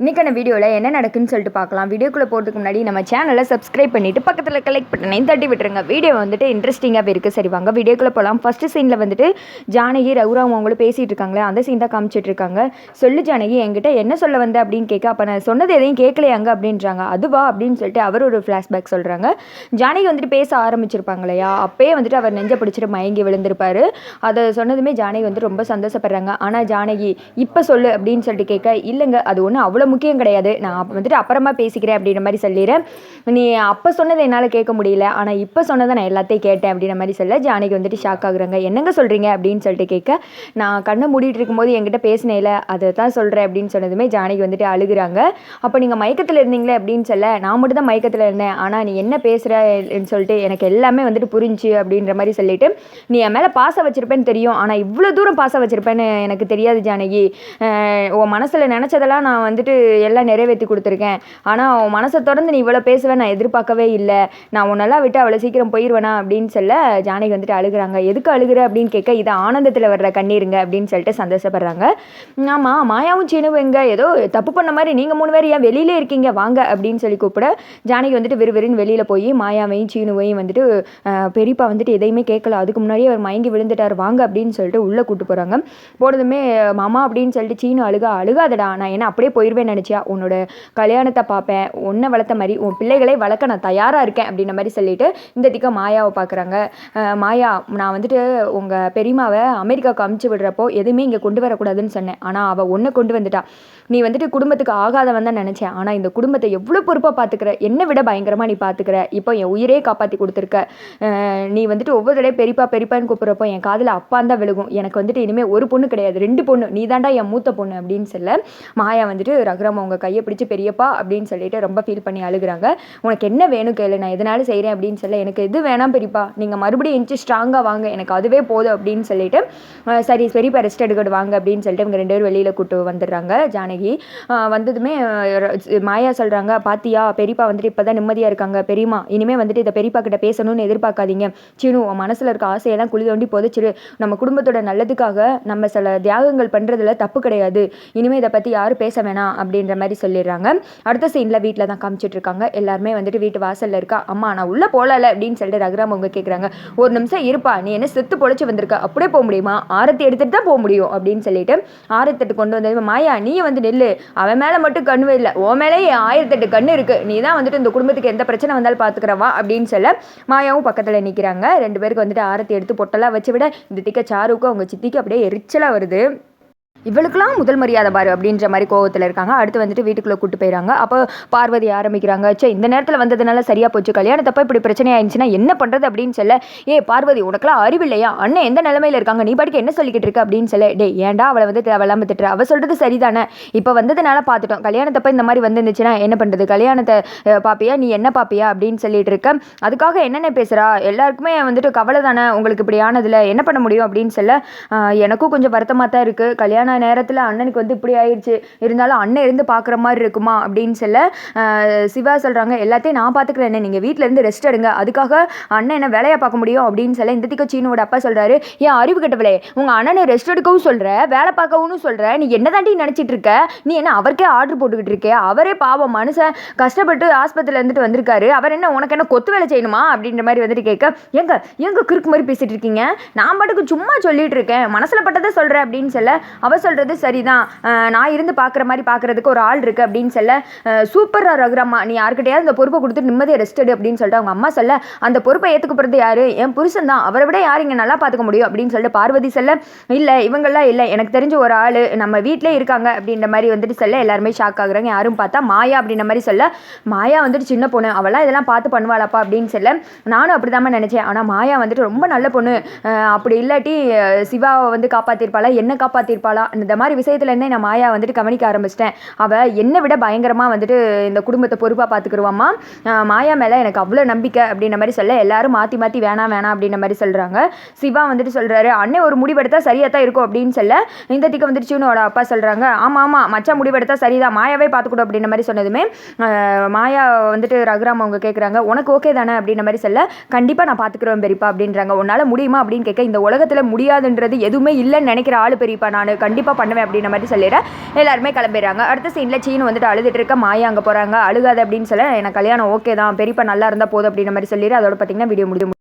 இன்றைக்கான வீடியோவில் என்ன நடக்குன்னு சொல்லிட்டு பார்க்கலாம். வீடியோக்குள்ளே போகிறதுக்கு முன்னாடி நம்ம சேனலை சப்ஸ்கிரைப் பண்ணிவிட்டு பக்கத்தில் கலெக்ட் பட்டனையும் தட்டி விட்டுருங்க. வீடியோ வந்துட்டு இன்ட்ரெஸ்டிங்காகவே இருக்குது சரி வாங்க வீடியோக்குள்ளே போகலாம் ஃபஸ்ட்டு சீனில் வந்துட்டு ஜானகி ரகுராம் அவங்களும் பேசிகிட்டு இருக்காங்களே அந்த சீன் தான் காமிச்சிட்டு இருக்காங்க. சொல்லு ஜானகி என்கிட்ட என்ன சொல்ல வந்த அப்படின்னு கேட்க அப்போ நான் சொன்னது எதையும் கேட்கலையாங்க அப்படின்றாங்க. அதுவா அப்படின்னு சொல்லிட்டு அவர் ஒரு ஃப்ளாஷ்பேக் சொல்கிறாங்க ஜானகி வந்துட்டு பேச ஆரம்பிச்சிருப்பாங்க இல்லையா? அப்பயே வந்துட்டு அவர் நெஞ்ச பிடிச்சிட்டு மயங்கி விழுந்திருப்பார். அதை சொன்னதுமே ஜானகி வந்து ரொம்ப சந்தோஷப்படுறாங்க. ஆனால் ஜானகி இப்போ சொல்லு அப்படின்னு சொல்லிட்டு கேட்க இல்லைங்க அது ஒன்றும் அவ்வளோ முக்கியம் கிடையாது. நான் வந்துட்டு அப்புறமா பேசிக்கிறேன் அப்படின்ற மாதிரி சொல்லிடுறேன் நீ அப்போ சொன்னதை என்னால் கேட்க முடியல. ஆனால் இப்போ சொன்னதை நான் எல்லாத்தையும் கேட்டேன் அப்படின்ற மாதிரி சொல்ல ஜானகி வந்துட்டு ஷாக் ஆகுறாங்க. என்னங்க சொல்கிறீங்க அப்படின்னு சொல்லிட்டு கேட்க நான் கண்ணை மூடிட்டு இருக்கும்போது என்கிட்ட பேசினேல அதை தான் சொல்கிறேன் அப்படின்னு சொன்னதுமே ஜானகி வந்துட்டு அழுகுறாங்க. அப்போ நீங்கள் மயக்கத்தில் இருந்தீங்களே அப்படின்னு சொல்ல நான் மட்டும் தான் மயக்கத்தில் இருந்தேன். ஆனால் நீ என்ன பேசுகிறன்னு சொல்லிட்டு எனக்கு எல்லாமே வந்துட்டு புரிஞ்சு அப்படின்ற மாதிரி சொல்லிட்டு நீ என் மேலே பாசம் வச்சுருப்பேன்னு தெரியும். ஆனால் இவ்வளோ தூரம் பாசம் வச்சுருப்பேன்னு எனக்கு தெரியாது ஜானகி. உன் மனசில் நினச்சதெல்லாம் நான் வந்துட்டு எல்லாம் நிறைவேற்றி கொடுத்துருக்கேன். ஆனால் உன் மனசை திறந்து நீ இவ்வளோ பேசுவேன் நான் எதிர்பார்க்கவே இல்லை. நான் உன்னெல்லாம் விட்டு அவ்வளோ சீக்கிரம் போயிடுவேனா அப்படின்னு சொல்ல ஜானகி வந்துட்டு அழுகுறாங்க. எதுக்கு அழுகுற? அப்படின்னு கேட்க இது ஆனந்தத்தில் வர்ற கண்ணீருங்க அப்படின்னு சொல்லிட்டு சந்தோஷப்படுறாங்க. ஆமாம் மாயாவும் சீனுவும் எங்க? ஏதோ தப்பு பண்ண மாதிரி நீங்கள் மூணு பேர் ஏன் வெளியிலே இருக்கீங்க? வாங்க அப்படின்னு சொல்லி கூப்பிட ஜானகி வந்துட்டு விறுவிறுன்னு வெளியில் போய் மாயாவையும் சீனுவையும் வந்துட்டு பெரியப்பா வந்துட்டு எதையுமே கேட்கல. அதுக்கு முன்னாடியே அவர் மயங்கி விழுந்துட்டார். வாங்க அப்படின்னு சொல்லிட்டு உள்ளே கூட்டு போகிறாங்க போனதுமே மாமா அப்படின்னு சொல்லிட்டு சீனு அழுகா அழுகாதடா. நான் ஏன்னா அப்படியே போயிடுவேன் நினச்சியா? உன்னோட கல்யாணத்தை பார்ப்பேன். உன்னை வளர்த்த மாதிரி உன் பிள்ளைகளை வளர்க்க நான் தயாராக இருக்கேன் அப்படின்ற மாதிரி சொல்லிட்டு இந்த திக்க மாயாவை பார்க்குறாங்க. மாயா நான் வந்துட்டு உங்கள் பெரியமாவை அமெரிக்காவுக்கு அமுச்சு விடுறப்போ எதுவுமே இங்கே கொண்டு வரக்கூடாதுன்னு சொன்னேன். ஆனால் அவள் ஒன்றை கொண்டு வந்துட்டா. நீ வந்துட்டு குடும்பத்துக்கு ஆகாதவன் தான் நினச்சேன். ஆனால் இந்த குடும்பத்தை எவ்வளோ பொறுப்பாக பார்த்துக்கிற? என்னை விட பயங்கரமாக நீ பார்த்துக்கிற. இப்போ என் உயிரே காப்பாற்றி கொடுத்துருக்க. நீ வந்துட்டு ஒவ்வொரு தடவை பெரியப்பா பெரியப்பான்னு கூப்பிட்றப்போ என் காதில் அப்பான் தான் விழுகும். எனக்கு வந்துட்டு இனிமேல் ஒரு பொண்ணு கிடையாது. ரெண்டு பொண்ணு. நீ தாண்டா என் மூத்த பொண்ணு அப்படின்னு சொல்ல மாயா வந்துட்டு ரகுராம் அவங்க கையை பிடிச்சி பெரியப்பா அப்படின்னு சொல்லிட்டு ரொம்ப ஃபீல் பண்ணி அழுகுறாங்க. உனக்கு என்ன வேணும் கேளு நான் எதனாலும் செய்கிறேன் அப்படின்னு சொல்ல எனக்கு எது வேணாம் பெரியப்பா நீங்கள் மறுபடியும் எந்திச்சு ஸ்ட்ராங்காக வாங்க எனக்கு அதுவே போதும் அப்படின்னு சொல்லிட்டு சரி பெரியப்பா ரெஸ்ட் எடுக்கட்டு வாங்க அப்படின்னு சொல்லிட்டு இவங்க ரெண்டு பேரும் வெளியில் கூட்டு வந்துடுறாங்க ஜானகி. வந்ததுமே மாயா சொல்கிறாங்க பாத்தியா பெரியப்பா வந்துட்டு இப்போ தான் நிம்மதியாக இருக்காங்க பெரியம்மா இனிமேல் வந்துட்டு இதை பெரியப்பா கிட்ட பேசணும்னு எதிர்பார்க்காதீங்க. சினு உன் மனசில் இருக்க ஆசையெல்லாம் குழி தோண்டி போதச்சிரு. நம்ம குடும்பத்தோட நல்லதுக்காக நம்ம சில தியாகங்கள் பண்ணுறதுல தப்பு கிடையாது. இனிமேல் இதை பற்றி யாரும் பேச வேணாம் அப்படின்ற மாதிரி சொல்லிடுறாங்க. அடுத்த சீனில் வீட்டில் தான் காமிச்சிட்டு இருக்காங்க. எல்லாருமே வந்துட்டு வீட்டு வாசலில் இருக்கா? அம்மா நான் உள்ளே போகல அப்படின்னு சொல்லிட்டு ரகுராம் அவங்க கேட்குறாங்க ஒரு நிமிஷம் இருப்பா. நீ என்ன செத்து பொழைச்சி வந்திருக்க? அப்படியே போக முடியுமா? ஆரத்தி எடுத்துட்டு தான் போக முடியும் அப்படின்னு சொல்லிட்டு ஆரத்தெட்டு கொண்டு வந்தது மாயா நீ வந்து நெல்லு. அவன் மேலே மட்டும் கண்ணு இல்லை. உன் மேலேயே ஆயிரத்தெட்டு கண்ணு இருக்கு. நீ தான் வந்துட்டு இந்த குடும்பத்துக்கு எந்த பிரச்சனை வந்தாலும் பார்த்துக்கிறவா அப்படின்னு சொல்ல மாயாவும் பக்கத்தில் நிற்கிறாங்க ரெண்டு பேருக்கு வந்துட்டு ஆரத்தி எடுத்து பொட்டெல்லாம் வச்சு விட இந்த திக்க சாருக்கும் அவங்க சித்திக்கு அப்படியே எரிச்சலாக வருது. இவளுக்கெல்லாம் முதல் மரியாதை பாரு அப்படின்ற மாதிரி கோவத்தில் இருக்காங்க. அடுத்து வந்துட்டு வீட்டுக்குள்ளே கூட்டு போயிறாங்க. அப்போ பார்வதி ஆரம்பிக்கிறாங்க. சே இந்த நேரத்தில் வந்ததுனால சரியாக போச்சு. கல்யாணத்தப்ப இப்படி பிரச்சனை ஆயிடுச்சுன்னா என்ன பண்ணுறது அப்படின்னு சொல்ல ஏ பார்வதி உனக்கெல்லாம் அறிவில்லையா அண்ணன் எந்த நிலமையில இருக்காங்க? நீ பாட்டுக்கு என்ன சொல்லிக்கிட்டு இருக்க? அப்படின்னு சொல்ல டே ஏன்டா அவளை வந்து தேவையில்லாம திட்டுற? அவள் சொல்கிறது சரிதானே? இப்போ வந்ததுனால பார்த்துட்டோம் கல்யாணத்தப்ப இந்த மாதிரி வந்துருந்துச்சுன்னா என்ன பண்ணுறது கல்யாணத்தை பார்ப்பியா நீ என்ன பார்ப்பியா அப்படின்னு சொல்லிட்டு இருக்க. அதுக்காக என்னென்ன பேசுகிறா எல்லாருக்குமே வந்துட்டு கவலை தானே உங்களுக்கு இப்படி ஆனதில் என்ன பண்ண முடியும் அப்படின்னு சொல்ல எனக்கும் கொஞ்சம் வருத்தமாக தான் இருக்குது கல்யாணம் நேரத்தில் அண்ணனுக்கு வந்து இப்படி ஆயிடுச்சு இருந்தாலும் அண்ணன் இருந்து பார்க்குற மாதிரி இருக்குமா அப்படின்னு சொல்ல சிவா சொல்கிறாங்க எல்லாத்தையும் நான் பார்த்துக்கிறேன் என்ன நீங்கள் வீட்டில் இருந்து ரெஸ்ட் எடுங்க. அதுக்காக அண்ணன் என்ன வேலையை பார்க்க முடியும்? அப்படின்னு சொல்ல இந்த திக்க சீனோட அப்பா சொல்கிறாரு ஏன் அறிவு கட்டவில்லை? உங்கள் அண்ணனை ரெஸ்ட் எடுக்கவும் சொல்கிற வேலை பார்க்கவும் சொல்கிற நீ என்ன தாண்டி நினச்சிட்டு இருக்க? நீ என்ன அவருக்கே ஆர்டர் போட்டுக்கிட்டு இருக்கே? அவரே பாவம் மனுஷன். கஷ்டப்பட்டு ஆஸ்பத்திரியில் இருந்துட்டு வந்திருக்காரு. அவர் என்ன உனக்கு என்ன கொத்து வேலை செய்யணுமா? அப்படின்ற மாதிரி வந்துட்டு கேட்க எங்க எங்க கிறுக்கு மாதிரி பேசிட்டு இருக்கீங்க? நான் பாட்டுக்கு சும்மா சொல்லிட்டு இருக்கேன். மனசில் பட்டதை சொல்கிறேன் அப்படின்னு சொல்ல அவ சொல்கிறது சரிதான். நான் இருந்து பார்க்குற மாதிரி பார்க்குறதுக்கு ஒரு ஆள் இருக்குது அப்படின்னு சொல்ல சூப்பராக ரகுராமா நீ யாருக்கிட்டையாவது இந்த பொறுப்பை கொடுத்து நிம்மதியை ரெஸ்ட் எடு அப்படின்னு சொல்லிட்டு அவங்க அம்மா சொல்ல அந்த பொறுப்பை ஏற்றுக்க போகிறது யாரு? என் புருஷன் தான். அவரை விட யார் இங்கே நல்லா பார்த்துக்க முடியும் அப்படின்னு சொல்லிட்டு பார்வதி செல்ல இல்லை இவங்கெல்லாம் இல்லை. எனக்கு தெரிஞ்ச ஒரு ஆள் நம்ம வீட்டிலே இருக்காங்க. அப்படின்ற மாதிரி வந்துட்டு சொல்ல எல்லாருமே ஷாக் ஆகுறாங்க. யாரும் பார்த்தா மாயா அப்படின்ற மாதிரி சொல்ல மாயா வந்துட்டு சின்ன பொண்ணு. அவளாம் இதெல்லாம் பார்த்து பண்ணுவாளாப்பா? அப்படின்னு சொல்ல நானும் அப்படி தான் நினச்சேன். ஆனால் மாயா வந்துட்டு ரொம்ப நல்ல பொண்ணு. அப்படி இல்லாட்டி சிவாவை வந்து காப்பாற்றிருப்பாளா என்ன காப்பாற்றிருப்பாளா இந்த மாதிரி விஷயத்துலேருந்தே நான் மாயா வந்துட்டு கவனிக்க ஆரம்பிச்சிட்டேன். அவள் என்னை விட பயங்கரமாக வந்துட்டு இந்த குடும்பத்தை பொறுப்பாக பார்த்துக்குருவாம்மா மாயா மேலே எனக்கு அவ்வளோ நம்பிக்கை அப்படின்ற மாதிரி சொல்ல எல்லாரும் மாற்றி மாற்றி வேணாம் வேணாம் அப்படின்ற மாதிரி சொல்கிறாங்க சிவா வந்துட்டு சொல்கிறாரு அண்ணன் ஒரு முடிவெடுத்தா சரியாக தான் இருக்கும் அப்படின்னு சொல்ல இந்த திக்க வந்துட்டு சீனோட அப்பா சொல்கிறாங்க ஆமாம் ஆமாம் மச்சான் முடிவெடுத்தா சரிதான் மாயாவே பார்த்துக்கூடும் அப்படின்ற மாதிரி சொன்னதுமே மாயா வந்துட்டு ரகுராம் அவங்க கேட்குறாங்க உனக்கு ஓகே தானே அப்படின்ற மாதிரி சொல்ல கண்டிப்பாக நான் பார்த்துக்குறேன் பெரியப்பா அப்படின்றாங்க. உன்னால் முடியுமா? அப்படின்னு கேட்க இந்த உலகத்தில் முடியாதுன்றது எதுவுமே இல்லைன்னு நினைக்கிற ஆள் பெரியப்பா நான் கண் கண்டிப்பாக பண்ணுவேன் அப்படின்ற மாதிரி சொல்லிடுறேன் எல்லாருமே கிளம்பிடுறாங்க. அடுத்த சீனில் சீனு வந்துட்டு அழுதுட்டு இருக்க மாயா அங்கே போகிறாங்க அழுகாது அப்படின்னு சொல்ல எனக்கு கல்யாணம் ஓகே தான். பெரியப்பா நல்லா இருந்தால் போதும் அப்படின்ற மாதிரி சொல்லிடு. அதோட பார்த்தீங்கன்னா வீடியோ முடிஞ்சு